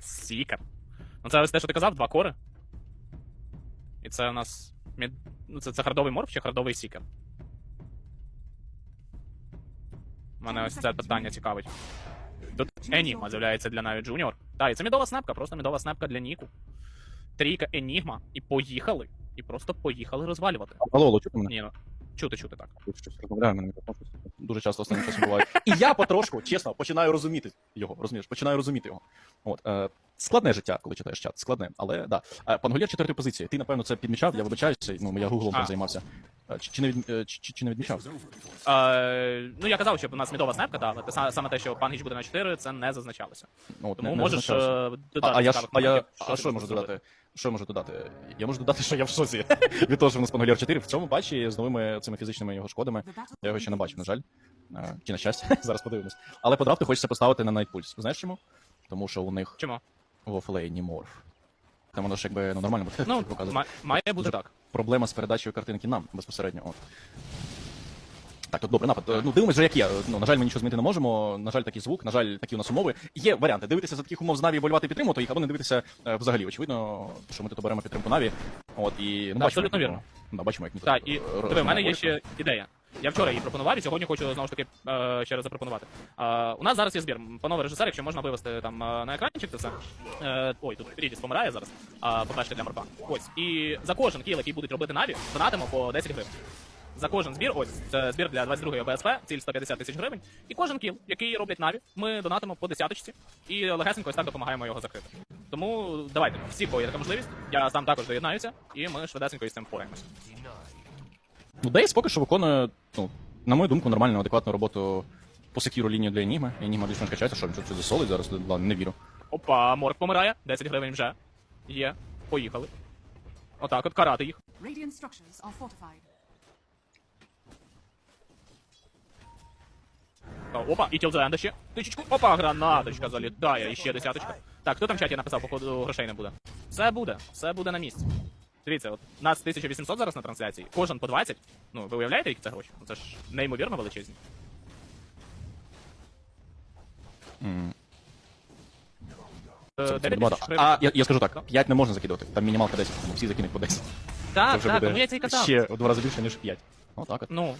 Сікер. Ну це ось те, що ти казав, два кори. І це у нас. мід- Ну, це, це хардовий морф чи хардовий сікер? Мене ось це питання цікавить. Тут Енігма з'являється для Наві Джуніор. Так, і це мідова снепка, просто мідова снепка для Ніку. Трійка Енігма. І поїхали. І просто поїхали розвалювати. Алло, алло, чути мене? Ні, ну. Чути, чути так. Щось розмовляю, мене мікрофон щось дуже часто останнім часом буває. І я потрошку, чесно, починаю розуміти його. Розумієш, починаю розуміти його. От е, складне життя, коли читаєш чат, складне, але да. Е, Пангольєр четвертої позиції. Ти напевно це підмічав, я вибачаюся. Ну я гуглом там А. займався. Е, Чи, чи не від, е, чи, чи- не відмічав? Е, ну, я казав, що у нас мідова снепка, так, але те са- саме те, що пан Гіч буде на 4, це не зазначалося. Ну, от, Тому не- не можеш зазначався. е, додати. А, а я, ж- цікавих а я, моментів, а ти що я можу можеш зробити. додати? Що я можу додати? Я можу додати, що я в шоці від того, що в нас Пангольєр 4 в цьому бачі з новими цими фізичними його шкодами. Я його ще не бачив, на жаль. Е, Чи на щастя, зараз подивимось. Але по драфту хочеться поставити на Night Pulse. Знаєш чому? Тому що у них Чому? в офлейні морф. Там воно ж якби ну, нормально буде Ну, показувати. ма- має бути так. Проблема з передачею картинки нам безпосередньо. От. Так, тут добре напад. Е, Ну, дивимось вже як є. Ну, на жаль, ми нічого змінити не можемо. На жаль, такий звук, на жаль, такі у нас умови. Є варіанти. Дивитися за таких умов з Наві і болювати підтримувати їх, або не дивитися е, взагалі. Очевидно, що ми тут оберемо підтримку Наві. От, і, ну, абсолютно як, вірно. Ну, да, бачимо, як тут, Так, і е, диви, в мене є ще ідея. Я вчора її пропонував, і сьогодні хочу знову ж таки е, ще раз запропонувати. Е, у нас зараз є збір. Панове режисери, якщо можна вивести там е, на екранчик це все. Е, ой, тут Рідіс помирає зараз. По-перше, для морпа. Ось. І за кожен кіл, який будуть робити Наві, донатимо по 10 гривень. За кожен збір, ось збір для 22-ї ОБСП, ціль 150 тисяч гривень. І кожен кіл, який роблять Наві, ми донатимо по десяточці і легесенько ось так допомагаємо його закрити. Тому давайте, всі, кого є така можливість. Я сам також доєднаюся, і ми швидесенько із цим впораємося. Ну, Дейс поки що виконує, ну, на мою думку, нормальну, адекватну роботу по секіру лінію для Енігми. Енігма більш-менш качається, що він що це засолить зараз, не вірю. Опа, морг помирає. 10 гривень вже. Є. Поїхали. Отак, от карати їх. Опа, і тілзенда ще. Тичечку. Опа, гранаточка залітає. І ще десяточка. Так, хто там в чаті написав, походу, грошей не буде. Все буде, все буде на місці. Дивіться, от нас 1800 зараз на трансляції, кожен по 20. Ну, ви уявляєте, які це гроші? Ну, Це ж неймовірно величезні. М, Е, Це, це 9 багато. тисяч гривень. А, я, я скажу так, 5 не можна закидувати, там мінімалка 10, тому всі закинуть по 10. Це Так, вже так, буде тому я це і казав. ще в два рази більше, ніж 5. Отак от. Ну,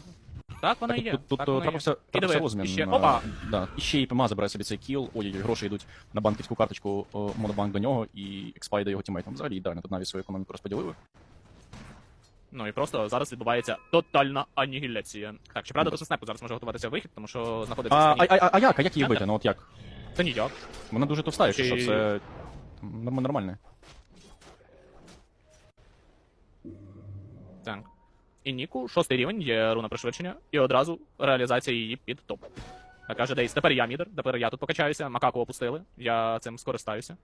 так воно і є. Тут, трапився, трапився диви, розмін. ще, е, опа, Да. І ще і ПМА забирає собі цей кіл, ой, гроші йдуть на банківську карточку Монобанк до нього, і експайде його тімейтам. Взагалі ідеально, тут навіть свою економіку розподілили. Ну і просто зараз відбувається тотальна анігіляція. Так, щоправда, тут на снайпу зараз може готуватися вихід, тому що знаходиться А, а, а, а як? А як її бити? Ну от як? Та ніяк. Вона дуже товста, якщо Чи- що, це норм- нормально. Так. І Ніку, шостий рівень, є руна пришвидшення, і одразу реалізація її під топ. Так каже Дейс, тепер я мідер, тепер я тут покачаюся, макаку опустили, я цим скористаюся.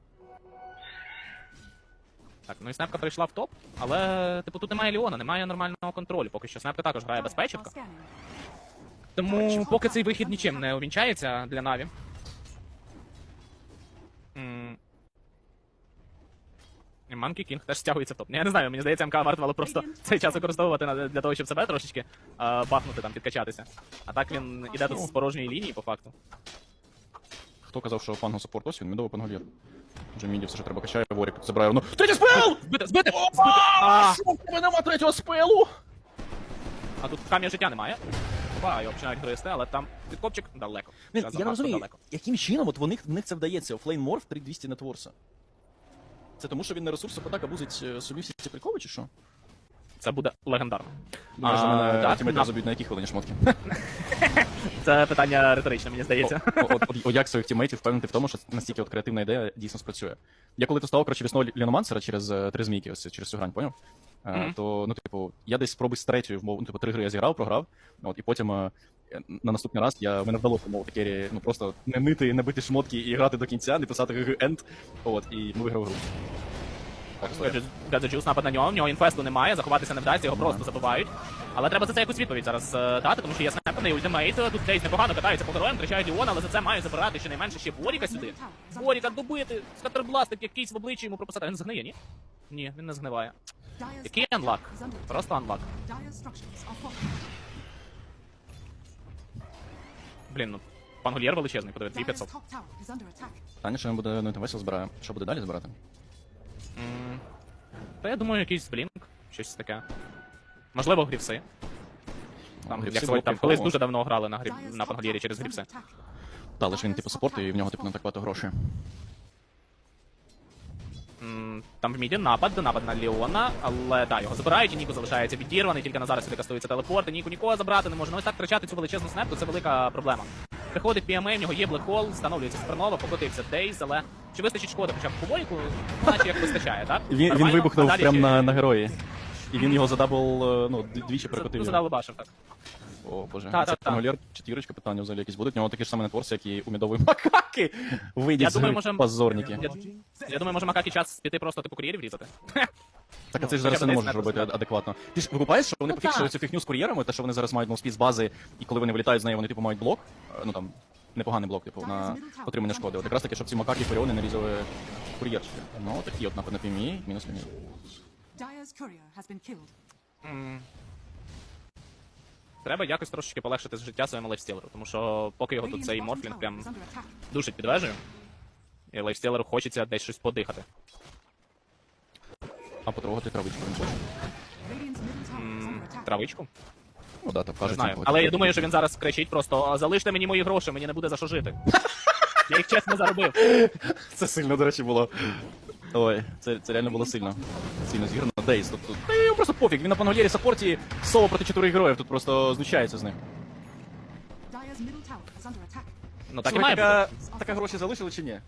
Так, ну і снепка прийшла в топ, але, типу, тут немає Ліона, немає нормального контролю. Поки що снепка також грає безпечівка. Тому поки цей вихід нічим не увінчається для Наві. М. І Monkey King теж стягується в топ. Я не знаю, мені здається, МК вартувало просто цей час використовувати для того, щоб себе трошечки а, бахнути там, підкачатися. А так він іде тут з порожньої лінії, по факту. Хто казав, що пангу саппорт? Ось він, мідовий пангольєр. Вже міді все, що треба качає, Ворік забирає. Ну, третій спел! Збити, збити! збити! А, Що в тебе нема третього спелу? а тут камінь життя немає. Опа, його починають гристи, але там підкопчик далеко. Блін, я не занадто розумію, далеко. яким чином от в них, в них це вдається? Офлейн Морф 3200 нетворса. Це тому, що він на ресурсах атака бузить е, собі всі ці приколи, чи що? Це буде легендарно. Думаю, що мене так, тімейти на- якій хвилині шмотки. Це питання риторичне, мені здається. О, от, от, от як своїх тімейтів впевнити в тому, що настільки от креативна ідея дійсно спрацює. Я коли тестував, коротше, весною Ліномансера через е, три змійки, ось через цю грань, поняв? Е, Мгм. То, ну, типу, я десь спробую з третьою вмову, ну, типу, три гри я зіграв, програв, от, і потім е, на наступний раз я, мене вдалося мовити керрі, ну просто не нити, не бити шмотки і грати до кінця, не писати end, от, і ми виграли гру. Так, напад на нього, в нього інфесту немає, заховатися не вдасться, його просто забивають. Але треба за це якусь відповідь зараз е, дати, тому що є снайперний ультимейт. Тут Дейс непогано катається по героям, втрачають Ліона, але за це має забирати щонайменше ще Боріка сюди. Боріка добити, скатербластик якийсь в обличчя йому прописати. Він згниє, ні? Ні, він не згниває. Який анлак? Просто анлак. Блін, ну Пангольєр величезний, подиви, Dire's 2500. top tower is under attack. Питання, що він буде ну, весел збирає. Що буде далі збирати? М, Та я думаю, якийсь блінк, щось таке. Можливо, грівси. Там, Грівси як сьогодні, там колись дуже давно грали на, гріб... На Пангольєрі через грівси. Та, лише він типу саппорт, і в нього типу не так багато грошей. Там в міді напад, напад на Леона, але да, його забирають, і Ніко залишається відірваний, тільки на зараз сюди кастується телепорт, і Ніко нікого забрати не може. Ну ось так втрачати цю величезну снепку, це велика проблема. Приходить PMA, в нього є блекхол, встановлюється супернова, покотився Дейз, але чи вистачить шкоди хоча б по бойку? Ну, наче як вистачає, так? Він, він Нормально? вибухнув далі прямо чи- на, на герої. І він його задабл, е, ну, двічі перекотив. Ну, його. задав башив, так. О, боже. Та, це та, та. Пангольєр, четвірочка питання взагалі якісь будуть. У нього такі ж самі нетворці, як і у мідової макаки. Вийдіть Я з думаю, гри, можем- позорники. Я, я думаю, може Макакі час піти просто типу кур'єрів різати. Так, а Ну, це ж зараз не можеш робити просто. адекватно. Ти ж викупаєш, що вони Ну, пофіксили так. цю фігню з кур'єрами, те, що вони зараз мають мовспід з бази, і коли вони вилітають з неї, вони типу мають блок. е, Ну там непоганий блок, типу, на отримання шкоди. От якраз таки, щоб ці макаки фуріони не різали кур'єрчики. Ну, такі от напад на півмі, мінус ліміт. Dire's courier has been killed. М. Треба якось трошечки полегшити життя своєму лайфстілеру, тому що поки його тут цей морфлінг прям душить підвежує. І лайфстілеру хочеться десь щось подихати. А потрогати травичку він хоче. Травичку? Ну да, Не кажуть. знаю. типу, Але я думаю, що він зараз кричить просто залиште мені мої гроші, мені не буде за що жити. Я їх чесно заробив. Це сильно, до речі, було. Ой, це, це реально було сильно. Сильно зіграно. Дейс. Тобто, та йому просто пофіг. Він на пангольєрі саппорті соло проти чотирьох героїв. Тут просто знущається з них. Ну так і має така, бути. така гроші залишили чи ні?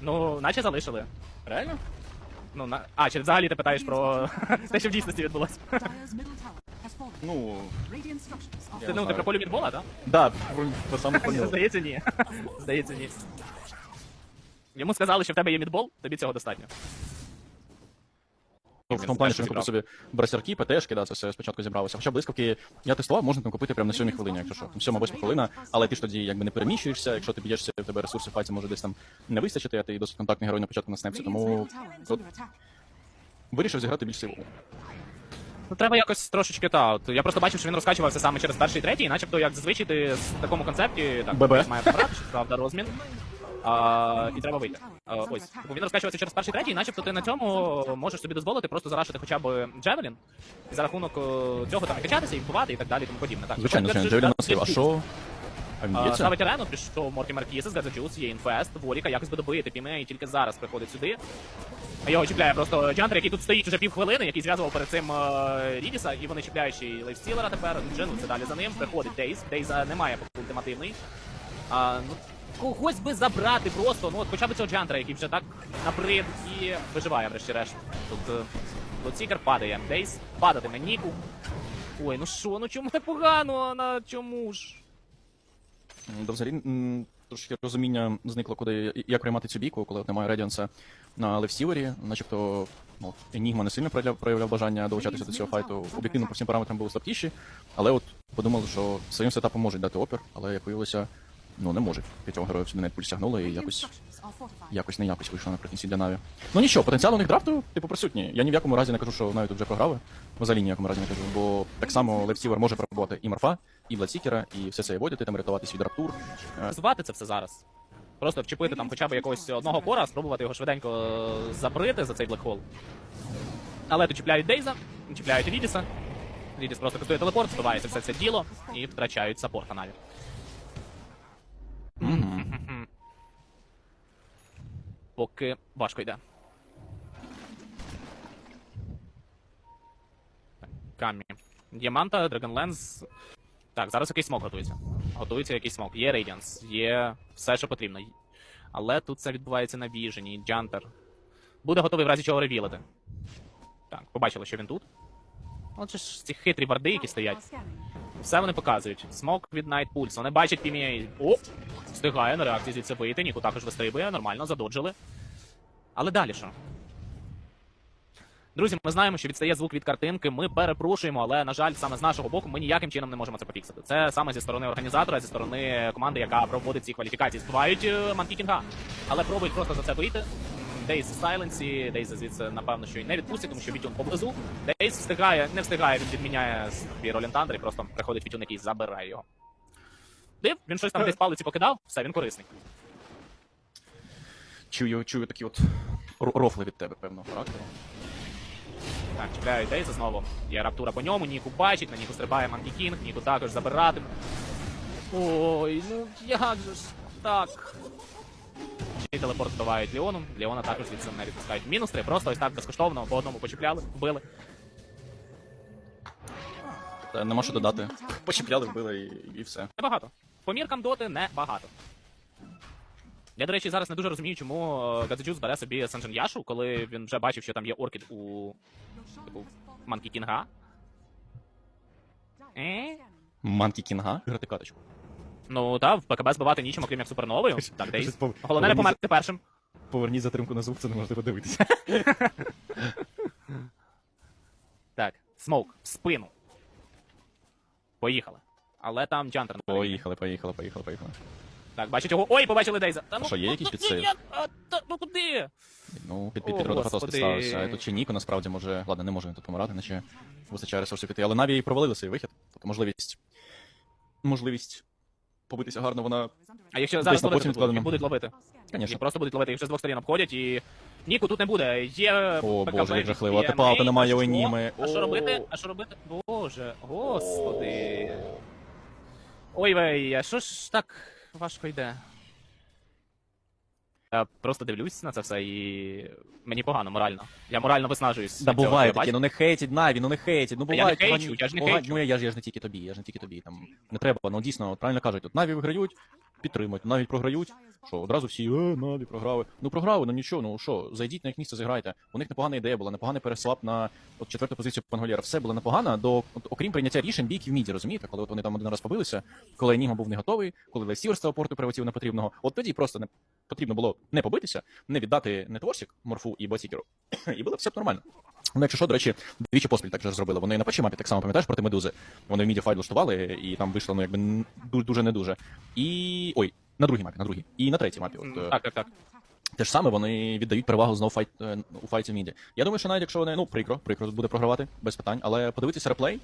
Ну, наче залишили. Реально? Ну, на... А, чи взагалі ти питаєш про те, що в дійсності відбулося? Ну, Ти, ну, ти про полю відбола, так? да, по саме поняв. Здається, ні. Здається, ні. Йому сказали, що в тебе є мідбол, тобі цього достатньо. Ну, в тому плані, що він купив собі берсерки, ПТшки, да, це все спочатку зібралося. Хоча блискавки я тестував, можна там купити прямо на сьомій хвилині, якщо що. Там Сьома восьма хвилина, але ти ж тоді якби не переміщуєшся, якщо ти б'єшся, в тебе ресурси в файці може десь там не вистачити, а ти досить контактний герой на початку на снепсі, тому attack. вирішив зіграти більш силу. Ну, треба якось трошечки та. От, я просто бачив, що він розкачувався саме через перший і третій, і начебто, як зазвичай ти в такому концепті, так, ББ. має правда, розмін. А, і треба вийти. А, ось. Він розкачується через перший третій, і начебто ти на цьому можеш собі дозволити просто зарашити хоча б Джевелін, і за рахунок е, цього там і качатися, і вбивати, і так далі, і тому подібне. Так. Звичайно, звичайно, Джевелін носив. А що? Ставить арену, пішов Морті Маркісис, Гадзаджус, є інфест, Воліка якось би добити, Піме, і тільки зараз приходить сюди. Його чіпляє просто Джантер, який тут стоїть уже півхвилини, який зв'язував перед цим е, Рідіса, і вони чіпляють ще й лейфстілера тепер, Джину це далі за ним, приходить Дейз, Дейза немає ультимативний. А, ну, когось би забрати просто, ну от хоча б цього Джантера, який вже так набрид і виживає врешті-решт. Тут е, Лоцікер падає, Дейз падатиме, Ніку. Ой, ну що, ну чому так погано, на чому ж? Да взагалі трошки розуміння зникло, куди як приймати цю бійку, коли от немає Радіанса на левсівері, начебто ну, Енігма не сильно проявляв, проявляв бажання долучатися до цього файту. Об'єктивно по всім параметрам були слабкіші, але от подумали, що своїм сетапом можуть дати опір, але як виявилося, ну не можуть. П'ятьох героїв сюди не сягнули і якось. Якось не якось вийшло наприкінці для Наві. Ну нічого, потенціал у них драфту, типу, присутній. Я ні в якому разі не кажу, що Наві тут вже програли. Взагалі ні разі не кажу, бо так само Левсівер може пробувати і Морфа, і Бладсікера, і все це виводити, там рятуватись від раптур. Е, Звати це все зараз. Просто вчепити там хоча б якогось одного кора, спробувати його швиденько забрити за цей блекхол. Але тут чіпляють Дейза, чіпляють Рідіса. Рідіс просто кастує телепорт, збивається все це діло і втрачають саппорта навіть. Мгм. Поки важко йде. Камі. Діаманта, Dragonlance. Так, зараз якийсь смок готується. Готується якийсь смок. Є Radiance, є все, що потрібно. Але тут це відбувається на віжені, Джантер. Буде готовий в разі чого ревілити. Так, побачили, що він тут. Отже ж ці хитрі варди, які стоять. Все вони показують. Смок від Night Pulse. Вони бачать PMA. О! Встигає на реакції звідси вийти. Ніку також вистрибує, нормально, задоджили. Але далі що? Друзі, ми знаємо, що відстає звук від картинки. Ми перепрошуємо, але на жаль, саме з нашого боку ми ніяким чином не можемо це пофіксити. Це саме зі сторони організатора, зі сторони команди, яка проводить ці кваліфікації. Збивають е, Манкі Кінга, але пробують просто за це вийти. Дейз в сайленсі, Дейз звідси, напевно, що й не відпустять, тому що Вітюн поблизу. Дейз встигає, не встигає, він відміняє свій Ролін Тандер і просто приходить Вітюн, який забирає його. Див, він щось там десь палиці покидав, все, він корисний. Чую, чую такі от рофли від тебе, певного характеру. Так, чіпляю Дейза знову. Є раптура по ньому, Ніку бачить, на Ніку стрибає Манкі Кінг, Ніку також забирати. Ой, ну як же ж так. Ще телепорт збивають Леону. Леона також звідси не відпускають. Мінус три, просто ось так безкоштовно по одному почіпляли, вбили. Та нема що додати. Почіпляли, вбили і, і все. Небагато. По міркам доти небагато. Я, до речі, зараз не дуже розумію, чому е, бере собі Санджен Яшу, коли він вже бачив, що там є оркід у типу. Манкі Кінга. Е? Манкі Кінга. Грати каточку. Ну та, в ПКБ збивати нічим, окрім як суперновою. Так, Дейз. Щось пов- Головне не поверніть померти першим. Поверніть затримку на звук, це неможливо дивитися. Так, смоук, в спину. Поїхали. Але там Джантер. на передній. Поїхали, поїхали, поїхали, поїхали. Так, бачить його. Ой, побачили Дейза. Та, ну, що, є ну, якийсь ну, підсейв? ні, ні, а, та, ну куди? Ну, під, під, О, під Родохатос господи. підставився. Тут чи Ніко насправді може. Ладно, не може він тут помирати, наче вистачає ресурсів піти. Але Наві провалили свій вихід. Тобто можливість. Можливість побитися гарно, вона. А якщо зараз на будуть, відкладено. будуть ловити. Конечно. Їх просто будуть ловити, їх вже з двох сторін обходять і. Ніку тут не буде. Є. О, БКБ, Боже, як жахливо. А є тепер немає у що? А що робити? А що робити? Боже, господи. Ой вей, а що ж так важко йде? Я просто дивлюсь на це все і мені погано морально. Я морально виснажуюсь. Да від цього, буває я таке, ну не хейтіть Наві, ну не хейтіть, ну буває. я не хейчу, я ж не хейчу. Ну я ж я ж не тільки тобі, я ж не тільки тобі. Там не треба, ну дійсно, от правильно кажуть, от Наві виграють, підтримують, навіть програють. Що одразу всі е, Наві програли. Ну програли, ну нічого, ну що, зайдіть на їх місце, зіграйте. У них непогана ідея була, непоганий пересвап на от четверту позицію Пангольєра. Все було непогано, до от, окрім прийняття рішень бійки в міді, розумієте, коли от вони там один раз побилися, коли Еніма був не готовий, коли Лесівер з телепорту прилетів непотрібного. От тоді просто не потрібно було не побитися, не віддати не Творсік, Морфу і Батікеру. і було все б нормально. Ну, якщо що, до речі, двічі поспіль так же зробили. Вони і на першій мапі так само пам'ятаєш проти медузи. Вони в міді файт влаштували, і там вийшло ну якби дуже не дуже. І. Ой, на другій мапі, на другій. І на третій мапі. От, е, Так, так, так. те ж саме вони віддають перевагу знову файт е, у файті в міді. Я думаю, що навіть якщо вони, ну, прикро, прикро тут буде програвати, без питань, але подивитися реплей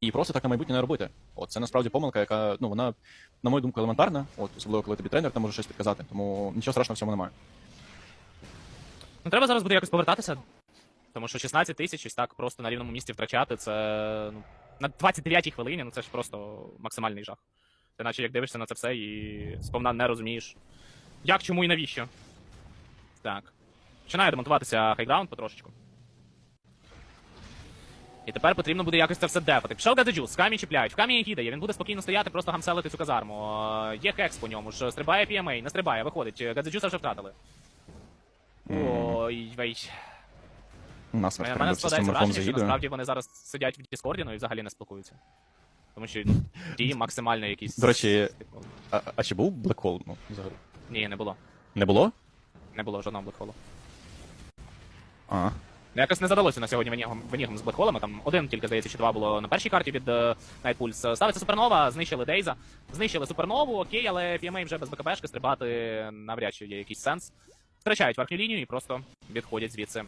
і просто так на майбутнє не робити. От це насправді помилка, яка, ну, вона, на мою думку, елементарна, от, особливо коли тобі тренер там може щось підказати, тому нічого страшного в цьому немає. Ну треба зараз буде якось повертатися. Тому що 16 тисяч ось так просто на рівному місці втрачати, це ну, на 29-й хвилині, ну це ж просто максимальний жах. Ти наче як дивишся на це все і сповна не розумієш. Як, чому і навіщо? Так. Починає демонтуватися хайграунд потрошечку. І тепер потрібно буде якось це все дефати. Пішов Гадеджус, камінь чіпляють, в камінь кидає, він буде спокійно стояти, просто гамселити цю казарму. Е, Є хекс по ньому ж, стрибає PMA, не стрибає, виходить. Гадеджуса вже втратили. Ой, вей. У нас наш мене тренер складається враження, що насправді вони зараз сидять в Діскорді, ну і взагалі не спілкуються. Тому що дії максимально якісь. До речі, типу, А, а чи був блекхол? Ну, взагалі? Ні, не було. Не було? Не було жодного блекхолу. А. Ну, Якось не задалося на сьогодні Венігом, Венігом з блекхолами. Там один тільки, здається, чи два було на першій карті від е, Night Pulse. Ставиться супернова, знищили Дейза. Знищили супернову, окей, але PMA вже без БКБшки стрибати навряд чи є якийсь сенс. Втрачають верхню лінію і просто відходять звідси.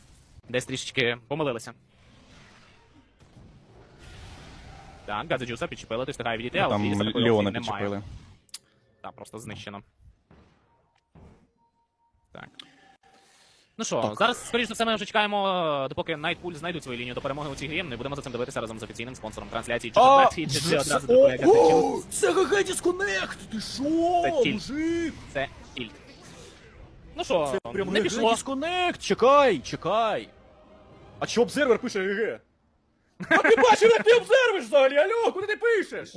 Десь трішечки помилилися. Так, Гадзеджуса підчепили, ти встигає відійти, але Там Філіса такої Леона опції немає. підчепили. Так, просто знищено. Так. Ну що, зараз, скоріш за все, ми вже чекаємо, е, допоки Nightpool знайдуть свою лінію до перемоги у цій грі. Ну і будемо за цим дивитися разом з офіційним спонсором трансляції. Чи це одразу ГГ Дисконект! Ти шо, Це мужик? Це тільт. Ну що, не пішло. Дисконект! Чекай, чекай! А чи обзервер пише ГГ? А ти бачив, як ти обзервиш взагалі? Алло, куди ти пишеш?